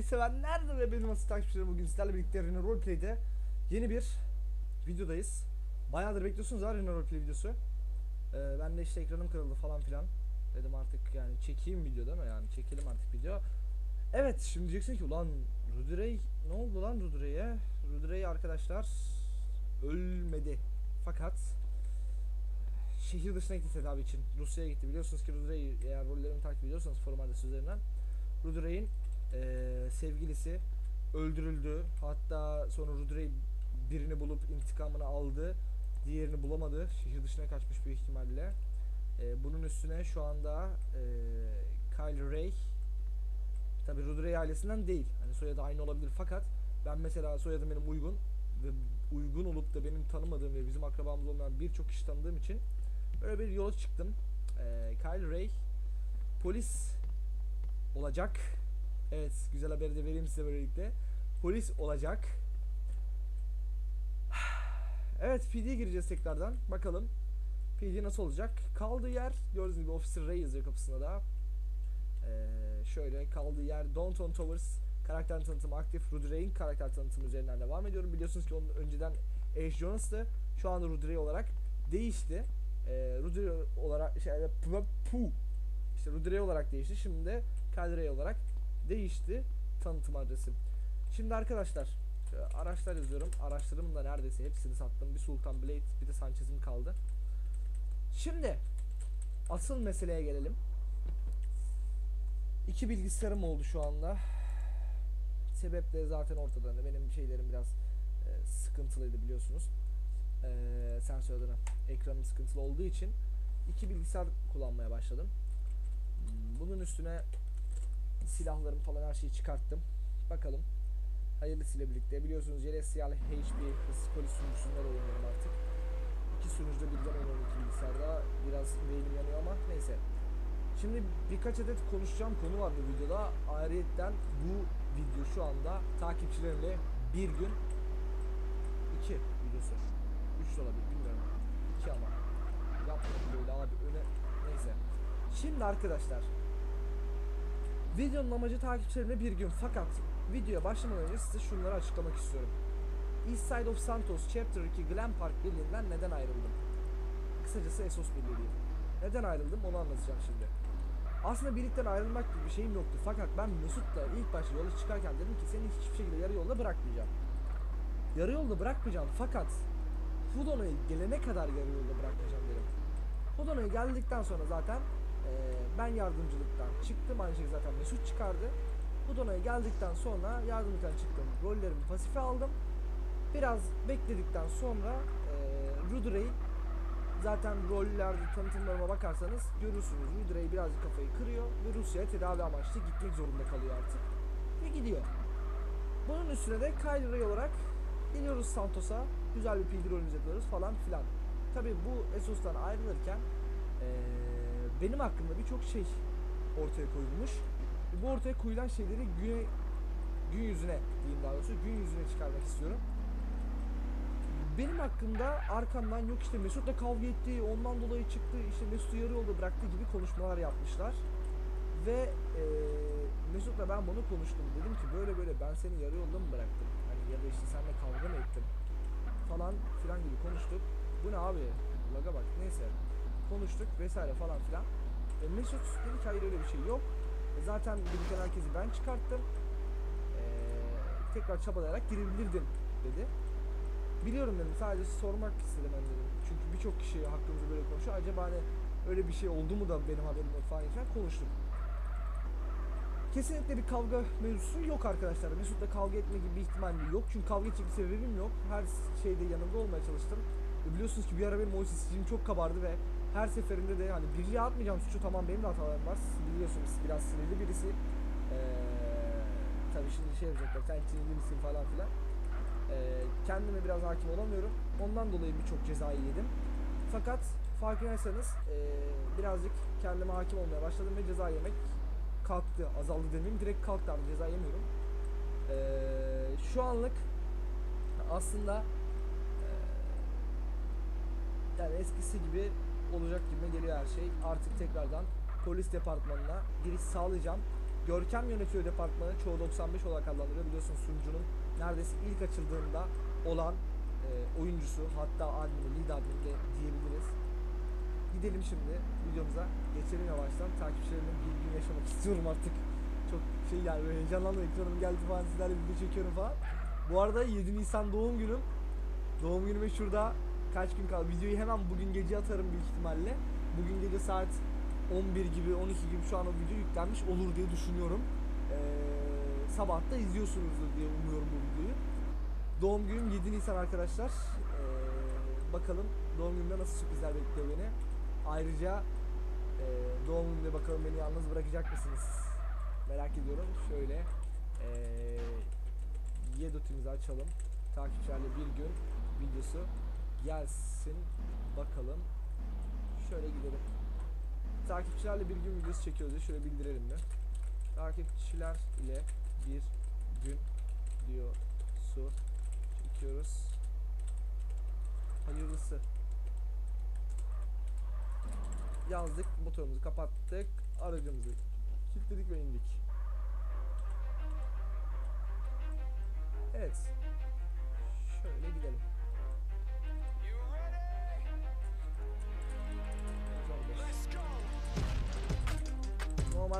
Roleplay sevenler ve benim asıl takipçilerim bugün sizlerle birlikte Rina Roleplay'de yeni bir videodayız. Bayağıdır bekliyorsunuz ha Rina Roleplay videosu. Ee, ben de işte ekranım kırıldı falan filan. Dedim artık yani çekeyim video değil mi yani çekelim artık video. Evet şimdi diyeceksin ki ulan Rudrey ne oldu lan Rudrey'e? Rudrey arkadaşlar ölmedi. Fakat şehir dışına gitti tedavi için. Rusya'ya gitti. Biliyorsunuz ki Rudrey eğer rollerimi takip ediyorsanız forum adresi üzerinden Rudrey'in eee, sevgilisi öldürüldü. Hatta sonra Rudrey birini bulup intikamını aldı. Diğerini bulamadı. Şehir dışına kaçmış büyük ihtimalle. Eee, bunun üstüne şu anda eee Kyle Ray Tabi Rudrey ailesinden değil. Hani soyadı aynı olabilir fakat ben mesela soyadım benim uygun ve uygun olup da benim tanımadığım ve bizim akrabamız olmayan birçok kişi tanıdığım için böyle bir yola çıktım. Eee Kyle Ray polis olacak. Evet, güzel haberi de vereyim size böylelikle. Polis olacak. Evet, PD'ye gireceğiz tekrardan. Bakalım PD nasıl olacak? Kaldığı yer, gördüğünüz gibi Officer Ray yazıyor kapısında da. Ee, şöyle kaldığı yer Downtown Towers karakter tanıtımı aktif. Rudy Ray'in karakter tanıtımı üzerinden devam ediyorum. Biliyorsunuz ki onun önceden Ace Jonas'tı. Şu anda Rudy Ray olarak değişti. Ee, Rudy Ray olarak şey, pu, pu. İşte Rudy Ray olarak değişti. Şimdi de Kyle Ray olarak değişti tanıtım adresi. Şimdi arkadaşlar şöyle araçlar yazıyorum. Araçlarımın da neredeyse hepsini sattım. Bir Sultan Blade bir de Sanchez'im kaldı. Şimdi asıl meseleye gelelim. İki bilgisayarım oldu şu anda. Sebep de zaten ortada. Hani Benim şeylerim biraz e, sıkıntılıydı biliyorsunuz. E, sensör adına ekranım sıkıntılı olduğu için iki bilgisayar kullanmaya başladım. Bunun üstüne silahlarım falan her şeyi çıkarttım. Bakalım. Hayırlısıyla birlikte. Biliyorsunuz Celestial HP hız polis sunucusunda da oynuyorum artık. İki sunucuda birden oynuyorum iki bilgisayarda. Biraz beynim yanıyor ama neyse. Şimdi birkaç adet konuşacağım konu var bu videoda. Ayrıyetten bu video şu anda takipçilerimle bir gün iki videosu. Üç olabilir bilmiyorum. İki ama. Yapmadım böyle abi öne neyse. Şimdi arkadaşlar Videonun amacı takipçilerimle bir gün fakat videoya başlamadan önce size şunları açıklamak istiyorum. East Side of Santos Chapter 2 Glen Park Birliği'nden neden ayrıldım? Kısacası Esos Birliği. Neden ayrıldım onu anlatacağım şimdi. Aslında birlikten ayrılmak gibi bir şeyim yoktu fakat ben Mesut'la ilk başta yola çıkarken dedim ki seni hiçbir şekilde yarı yolda bırakmayacağım. Yarı yolda bırakmayacağım fakat Fudono'ya gelene kadar yarı yolda bırakmayacağım dedim. Fudono'ya geldikten sonra zaten ben yardımcılıktan çıktım. Aynı şekilde zaten Mesut çıkardı. Fudono'ya geldikten sonra yardımcılıktan çıktım. Rollerimi pasife aldım. Biraz bekledikten sonra eee Rudrey zaten rollerde tanıtımlarıma bakarsanız görürsünüz. Rudrey birazcık kafayı kırıyor ve Rusya'ya tedavi amaçlı gitmek zorunda kalıyor artık. Ve gidiyor. Bunun üstüne de Kyle Ray olarak geliyoruz Santos'a. Güzel bir pilgrim rolümüz yapıyoruz falan filan. Tabi bu Esos'tan ayrılırken eee, benim hakkımda birçok şey ortaya koyulmuş. Bu ortaya koyulan şeyleri güne, gün yüzüne diyeyim daha doğrusu gün yüzüne çıkarmak istiyorum. Benim hakkımda arkamdan yok işte Mesut'la kavga etti, ondan dolayı çıktı, işte Mesut'u yarı yolda bıraktı gibi konuşmalar yapmışlar. Ve eee Mesut'la ben bunu konuştum. Dedim ki böyle böyle ben seni yarı yolda mı bıraktım? Hani ya da işte seninle kavga mı ettim? Falan filan gibi konuştuk. Bu ne abi? Laga bak neyse. Konuştuk vesaire falan filan. E, Mesut dedi ki hayır öyle bir şey yok. E, zaten biriken herkesi ben çıkarttım. E, tekrar çabalayarak girebilirdim dedi. Biliyorum dedim sadece sormak istedim ben dedim. Çünkü birçok kişi hakkımızda böyle konuşuyor. Acaba hani öyle bir şey oldu mu da benim haberim falan filan konuştuk. Kesinlikle bir kavga mevzusu yok arkadaşlar. Mesut'la kavga etme gibi bir ihtimal yok. Çünkü kavga edecek bir sebebim yok. Her şeyde yanında olmaya çalıştım. Ve biliyorsunuz ki bir ara benim o sicim çok kabardı ve her seferinde de hani birliğe atmayacağım suçu tamam benim de hatalarım var. Biliyorsunuz biraz sinirli birisi. Ee, tabii şimdi şey yapacaklar sen sinirli misin falan filan. Ee, kendime biraz hakim olamıyorum. Ondan dolayı birçok cezayı yedim. Fakat farkındaysanız ee, birazcık kendime hakim olmaya başladım ve ceza yemek kalktı. Azaldı demeyeyim. Direkt kalktı abi ceza yemiyorum. Ee, şu anlık aslında ee, yani eskisi gibi olacak gibi geliyor her şey. Artık tekrardan polis departmanına giriş sağlayacağım. Görkem yönetiyor departmanı. Çoğu 95 olarak adlandırıyor. Biliyorsun sunucunun neredeyse ilk açıldığında olan e, oyuncusu hatta admini, lead admin de diyebiliriz. Gidelim şimdi videomuza. Geçelim yavaştan. Takipçilerimle bir gün yaşamak istiyorum artık. Çok şey yani böyle heyecanlandım. Ekranım geldi falan sizlerle video çekiyorum falan. Bu arada 7 Nisan doğum günüm. Doğum günüme şurada kaç gün kaldı. Videoyu hemen bugün gece atarım büyük ihtimalle. Bugün gece saat 11 gibi 12 gibi şu an o video yüklenmiş olur diye düşünüyorum. Ee, sabah da izliyorsunuzdur diye umuyorum bu videoyu. Doğum günüm 7 Nisan arkadaşlar. Ee, bakalım doğum günümde nasıl sürprizler bekliyor beni. Ayrıca e, doğum günümde bakalım beni yalnız bırakacak mısınız? Merak ediyorum. Şöyle e, Yedot'imizi açalım. Takipçilerle bir gün videosu gelsin. Bakalım. Şöyle gidelim. Takipçilerle bir gün videosu çekiyoruz. ya, Şöyle bildirelim mi? Takipçiler ile bir gün videosu çekiyoruz. Hayırlısı. Yazdık, motorumuzu kapattık, aracımızı kilitledik ve indik. Evet. Şöyle gidelim.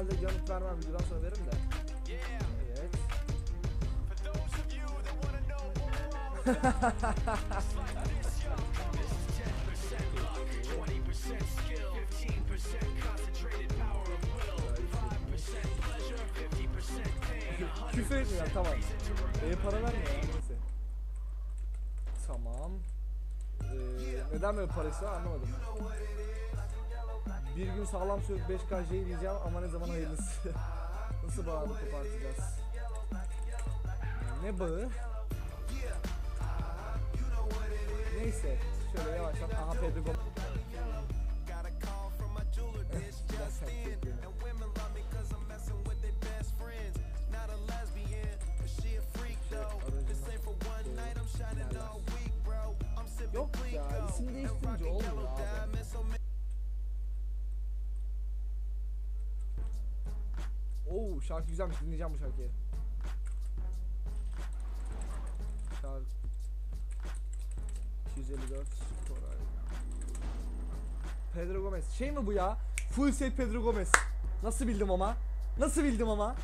Normalde yanıt vermem videodan sonra veririm de. Evet. Küfür etmiyor tamam. E para vermiyor ya neyse. Tamam. Ee, neden böyle parası anlamadım. Bir gün sağlam söz 5K şey diyeceğim ama ne zaman hayırlısı. Nasıl bağını kopartacağız? Ne bağı? Neyse. Şöyle yavaştan. Aha Pedro Gomez. Şarkı güzelmiş dinleyeceğim bu şarkıyı. Şarkı 254 Koray. Pedro Gomez. Şey mi bu ya? Full set Pedro Gomez. Nasıl bildim ama? Nasıl bildim ama?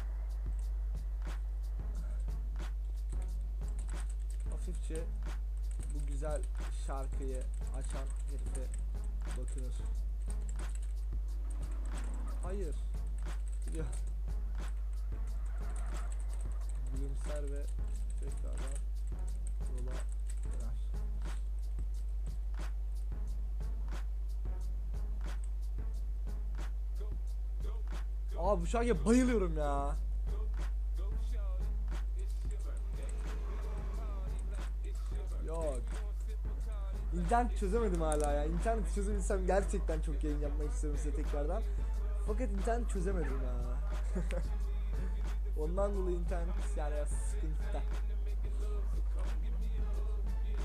Hafifçe bu güzel şarkıyı açan herife bakınır. Hayır. Gidiyor. Gülümser ve tekrardan yola döner. Abi bu şarkıya bayılıyorum ya. Yok. İnternet çözemedim hala ya. İnternet çözebilsem gerçekten çok yayın yapmak istiyorum size tekrardan. Fakat internet çözemedim ya. Ondan dolayı internet yani sıkıntıda.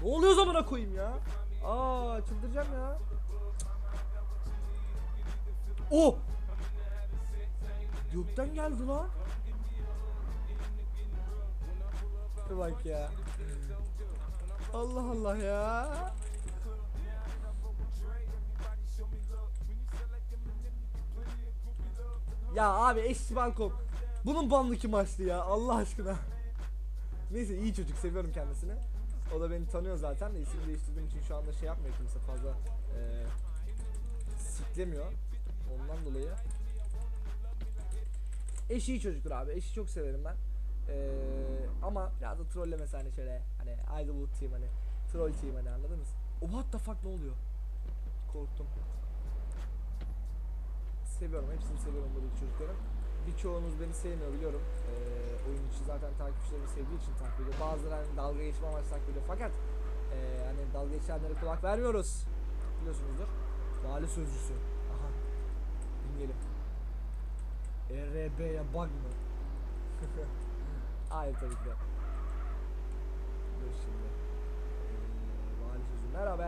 Ne oluyor zamana koyayım ya? Aa çıldıracağım ya. Oh! Gökten geldi lan. Bak ya. Allah Allah ya. Ya abi eşli balkon. Bunun bandı kim açtı ya Allah aşkına. Neyse iyi çocuk seviyorum kendisini. O da beni tanıyor zaten de isim değiştirdiğim için şu anda şey yapmıyor kimse fazla eee siklemiyor. Ondan dolayı. Eşi iyi çocuktur abi. Eşi çok severim ben. Eee ama biraz da trollemesi hani şöyle hani Idlewood team hani troll team hani anladınız? Oh what the fuck ne oluyor? Korktum. Seviyorum hepsini seviyorum buradaki çocukların. Birçoğunuz beni sevmiyor biliyorum. Eee oyun için zaten takipçilerimi sevdiği için takip ediyor. Bazıları hani dalga geçme amaçlı takip ediyor. Fakat eee hani dalga geçenlere kulak vermiyoruz. Biliyorsunuzdur. Vali sözcüsü. Aha. Dinleyelim. ERB'ye bug mı? Hayır tabii ki de. Dur şimdi. Ee, vali sözü. Merhaba.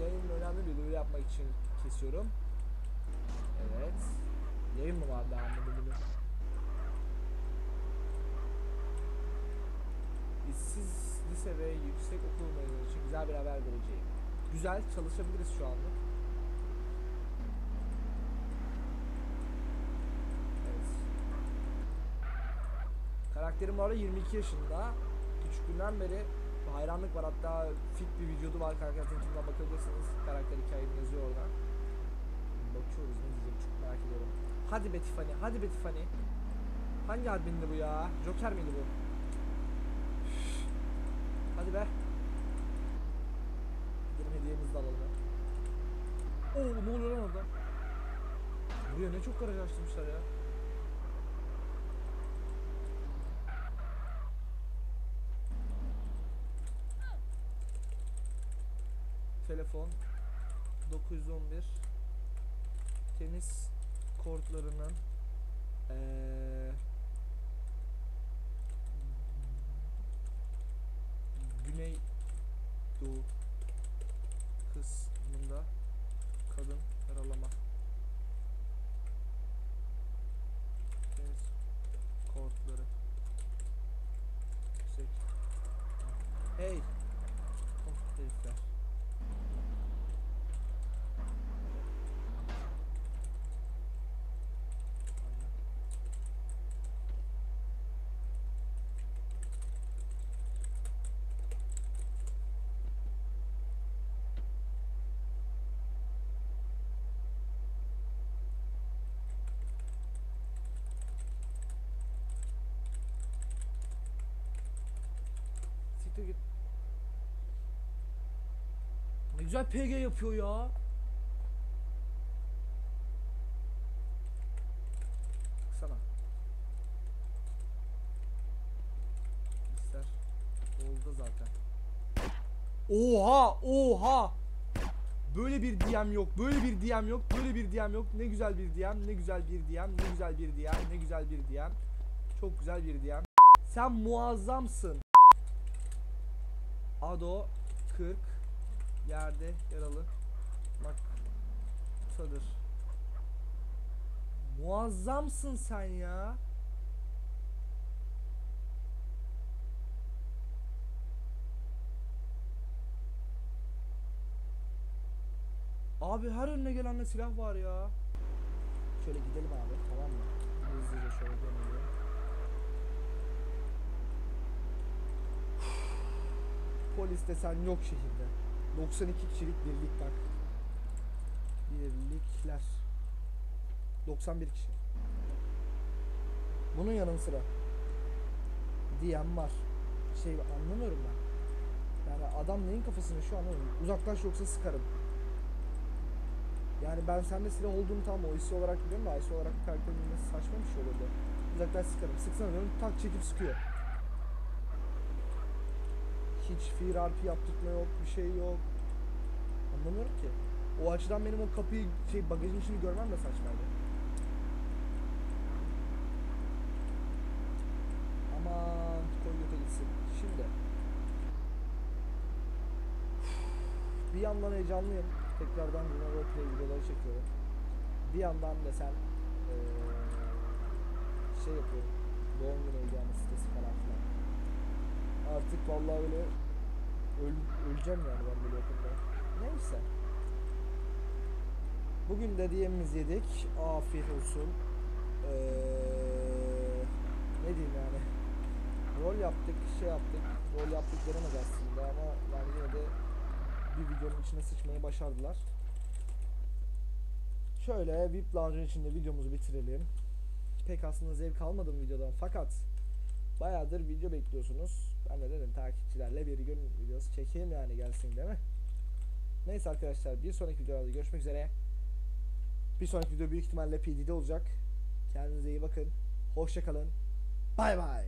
Yayının önemli bir duyuru yapmak için kesiyorum. Evet. Yayın mı var daha mı bunu? İşsiz lise ve yüksek okul mezunu için güzel bir haber vereceğim. Güzel çalışabiliriz şu anlık. Evet. Karakterim bu arada 22 yaşında. Küçüklüğünden beri hayranlık var. Hatta fit bir vücudu var. Karakterin Karakterinkimden bakabilirsiniz. Karakter hikayemi yazıyor orada. Bakıyoruz ne diyecek çok merak ediyorum. Hadi be Tiffany, hadi be Tiffany. Hangi admindi bu ya? Joker miydi bu? Hadi be. Gidelim hediyemizi de alalım. Oo ne oluyor lan orada? Buraya ne çok garaj açtırmışlar ya. Telefon 911 tenis kortlarının eee Güney Doğu kısmında kadın Siktir. Ne güzel PG yapıyor ya. Sana. İster. Oldu zaten. Oha! Oha! Böyle bir DM yok. Böyle bir DM yok. Böyle bir DM yok. Ne güzel bir DM. Ne güzel bir DM. Ne güzel bir DM. Ne güzel bir DM. Çok güzel bir DM. Sen muazzamsın. Ado 40 yerde yaralı maktadır. Muazzamsın sen ya. Abi her önüne gelenle silah var ya. Şöyle gidelim abi tamam mı? Hızlıca şöyle dönelim. Polis desen yok şehirde. 92 kişilik birlik bak. Birlikler. 91 kişi. Bunun yanı sıra diyen var. Şey anlamıyorum ben. Yani adam neyin kafasını şu an anlamıyorum. Uzaklaş yoksa sıkarım. Yani ben sende silah olduğunu tam o hissi olarak biliyorum da olarak karakterin bilmesi saçma bir şey olurdu. Uzaklaş sıkarım. Sıksana diyorum tak çekip sıkıyor. Hiç fear RP yaptırtma yok, bir şey yok. Anlamıyorum ki. O açıdan benim o kapıyı, şey bagajın içini görmem de saçmaydı. Aman koy göte gitsin. Şimdi. Bir yandan heyecanlıyım. Tekrardan yine roleplay videoları çekiyorum. Bir yandan da eee, şey yapıyorum. Doğum günü heyecanı sitesi falan filan. Artık vallahi öyle öl, öleceğim yani ben böyle yakında. Neyse. Bugün de diyemimizi yedik. Afiyet olsun. Ee, ne diyeyim yani. Rol yaptık, şey yaptık. Rol yaptık denemez aslında ama yani yine de bir videonun içine sıçmayı başardılar. Şöyle VIP Lounge'un içinde videomuzu bitirelim. Pek aslında zevk almadım videodan fakat bayağıdır video bekliyorsunuz. Ben de dedim takipçilerle bir gün videosu çekeyim yani gelsin değil mi? Neyse arkadaşlar bir sonraki videolarda görüşmek üzere. Bir sonraki video büyük ihtimalle PD'de olacak. Kendinize iyi bakın. Hoşçakalın. Bay bay.